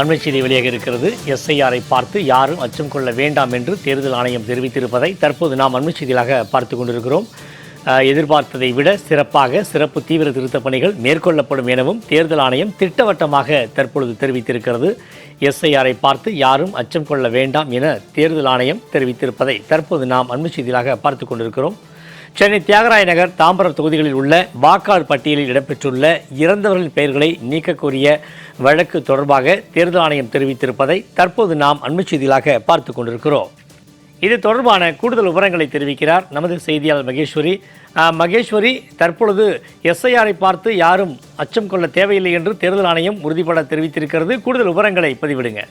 அண்மை செய்தி வெளியாக இருக்கிறது. எஸ்ஐஆரை பார்த்து யாரும் அச்சம் கொள்ள வேண்டாம் என்று தேர்தல் ஆணையம் தெரிவித்திருப்பதை தற்போது நாம் அண்மை செய்திகளாக பார்த்து கொண்டிருக்கிறோம் எதிர்பார்த்ததை விட சிறப்பாக சிறப்பு தீவிர திருத்தப் பணிகள் மேற்கொள்ளப்படும் எனவும் தேர்தல் ஆணையம் திட்டவட்டமாக தற்பொழுது தெரிவித்திருக்கிறது. எஸ்ஐஆரை பார்த்து யாரும் அச்சம் கொள்ள வேண்டாம் என தேர்தல் ஆணையம் தெரிவித்திருப்பதை தற்போது நாம் அண்மை செய்திகளாக பார்த்து கொண்டிருக்கிறோம். சென்னை தியாகராய நகர் தாம்பரம் தொகுதிகளில் உள்ள வாக்காளர் பட்டியலில் இடம்பெற்றுள்ள இறந்தவர்களின் பெயர்களை நீக்கக்கோரிய வழக்கு தொடர்பாக தேர்தல் ஆணையம் தெரிவித்திருப்பதை தற்போது நாம் அண்மை செய்திகளாக பார்த்து கொண்டிருக்கிறோம். இது தொடர்பான கூடுதல் விவரங்களை தெரிவிக்கிறார் நமது செய்தியாளர் மகேஸ்வரி. மகேஸ்வரி தற்பொழுது எஸ்ஐஆரை பார்த்து யாரும் அச்சம் கொள்ள தேவையில்லை என்று தேர்தல் ஆணையம் உறுதிபட தெரிவித்திருக்கிறது. கூடுதல் விவரங்களை பதிவிடுங்க.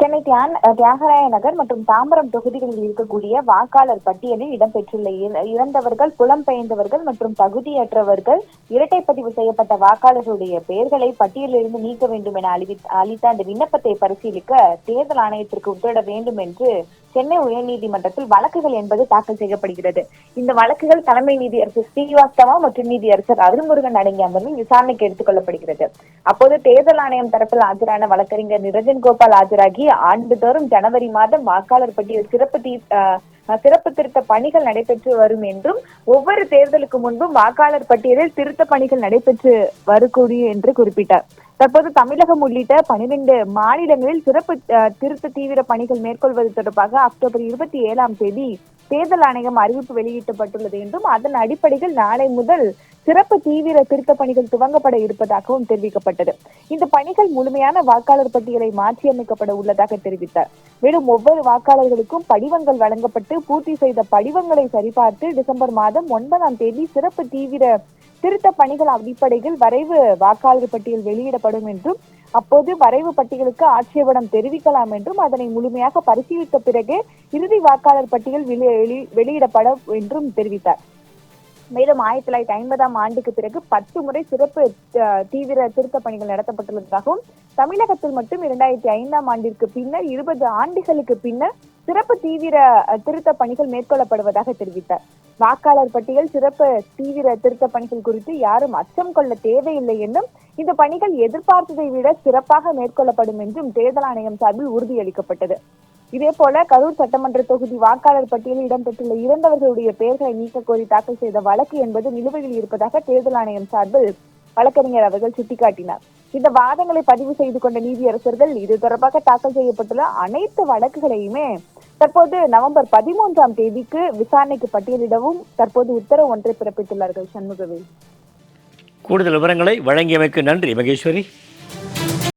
சென்னை தியான் தியாகராய நகர் மற்றும் தாம்பரம் தொகுதிகளில் இருக்கக்கூடிய வாக்காளர் பட்டியலில் இடம்பெற்றுள்ள இற- இறந்தவர்கள் புலம்பெயர்ந்தவர்கள் மற்றும் தகுதியற்றவர்கள் இரட்டை பதிவு செய்யப்பட்ட வாக்காளர்களுடைய பெயர்களை பட்டியலிலிருந்து நீக்க வேண்டும் என அளித்த அந்த விண்ணப்பத்தை பரிசீலிக்க தேர்தல் ஆணையத்திற்கு உத்தரவிட வேண்டும் என்று சென்னை உயர்நீதிமன்றத்தில் வழக்குகள் என்பது தாக்கல் செய்யப்படுகிறது. இந்த வழக்குகள் தலைமை நீதியரசர் ஸ்ரீவாஸ்தவா மற்றும் நீதியரசர் அருள்முருகன் அடங்கிய அமர்வில் விசாரணைக்கு எடுத்துக் கொள்ளப்படுகிறது. அப்போது தேர்தல் ஆணையம் தரப்பில் ஆஜரான வழக்கறிஞர் நிரஞ்சன் கோபால் ஆஜராகி ஆண்டுதோறும் ஜனவரி மாதம் வாக்காளர் பட்டியல் சிறப்பு தீ சிறப்பு திருத்த பணிகள் நடைபெற்று வரும் என்றும் ஒவ்வொரு தேர்தலுக்கு முன்பும் வாக்காளர் பட்டியலில் திருத்த பணிகள் நடைபெற்று வரக்கூடிய என்று குறிப்பிட்டார். தற்போது தமிழகம் உள்ளிட்ட பனிரெண்டு மாநிலங்களில் சிறப்பு திருத்த தீவிர பணிகள் மேற்கொள்வது தொடர்பாக அக்டோபர் இருபத்தி ஏழாம் தேதி தேர்தல் ஆணையம் அறிவிப்பு வெளியிட்டப்பட்டுள்ளது என்றும் அதன் அடிப்படையில் நாளை முதல் சிறப்பு தீவிர திருத்த பணிகள் துவங்கப்பட இருப்பதாகவும் தெரிவிக்கப்பட்டது. இந்த பணிகள் முழுமையான வாக்காளர் பட்டியலை மாற்றியமைக்கப்பட உள்ளதாக தெரிவித்தார். மேலும் ஒவ்வொரு வாக்காளர்களுக்கும் படிவங்கள் வழங்கப்பட்டு பூர்த்தி செய்த படிவங்களை சரிபார்த்து டிசம்பர் மாதம் ஒன்பதாம் தேதி சிறப்பு தீவிர திருத்த பணிகள் அடிப்படையில் வரைவு வாக்காளர் பட்டியல் வெளியிடப்படும் என்றும் அப்போது வரைவு பட்டியலுக்கு ஆட்சேபணம் தெரிவிக்கலாம் என்றும் அதனை முழுமையாக பரிசீலித்த பிறகே இறுதி வாக்காளர் பட்டியல் வெளி- வெளியிடப்படும் என்றும் தெரிவித்தார். மேலும் ஆயிரத்தி தொள்ளாயிரத்தி ஐம்பதாம் ஆண்டுக்கு பிறகு பத்து முறை சிறப்பு தீவிர திருத்த பணிகள் நடத்தப்பட்டுள்ளதாகவும் தமிழகத்தில் மட்டும் இரண்டாயிரத்தி ஐந்தாம் ஆண்டிற்கு பின்னர் இருபது ஆண்டுகளுக்கு பின்னர் சிறப்பு தீவிர திருத்த பணிகள் மேற்கொள்ளப்படுவதாக தெரிவித்தார். வாக்காளர் பட்டியல் சிறப்பு தீவிர திருத்த பணிகள் குறித்து யாரும் அச்சம் கொள்ள தேவையில்லை என்றும் இந்த பணிகள் எதிர்பார்த்ததை விட சிறப்பாக மேற்கொள்ளப்படும் என்றும் தேர்தல் ஆணையம் சார்பில் உறுதியளிக்கப்பட்டது. இதே போல கரூர் சட்டமன்ற தொகுதி வாக்காளர் பட்டியலில் இடம்பெற்றுள்ள இறந்தவர்களுடைய பெயர்களை நீக்க கோரி தாக்கல் செய்த வழக்கு என்பது நிலுவையில் இருப்பதாக தேர்தல் ஆணையம் சார்பில் வழக்கறிஞர் அவர்கள் சுட்டிக்காட்டினார். இந்த வாதங்களை பதிவு செய்து கொண்ட நீதியரசர்கள் இது தொடர்பாக தாக்கல் செய்யப்பட்டுள்ள அனைத்து வழக்குகளையுமே தற்போது நவம்பர் பதிமூன்றாம் தேதிக்கு விசாரணைக்கு பட்டியலிடவும் தற்போது உத்தரவு ஒன்றை பிறப்பித்துள்ளார்கள் சண்முகவேல். கூடுதல் விவரங்களை வழங்கியமைக்கு நன்றி மகேஸ்வரி.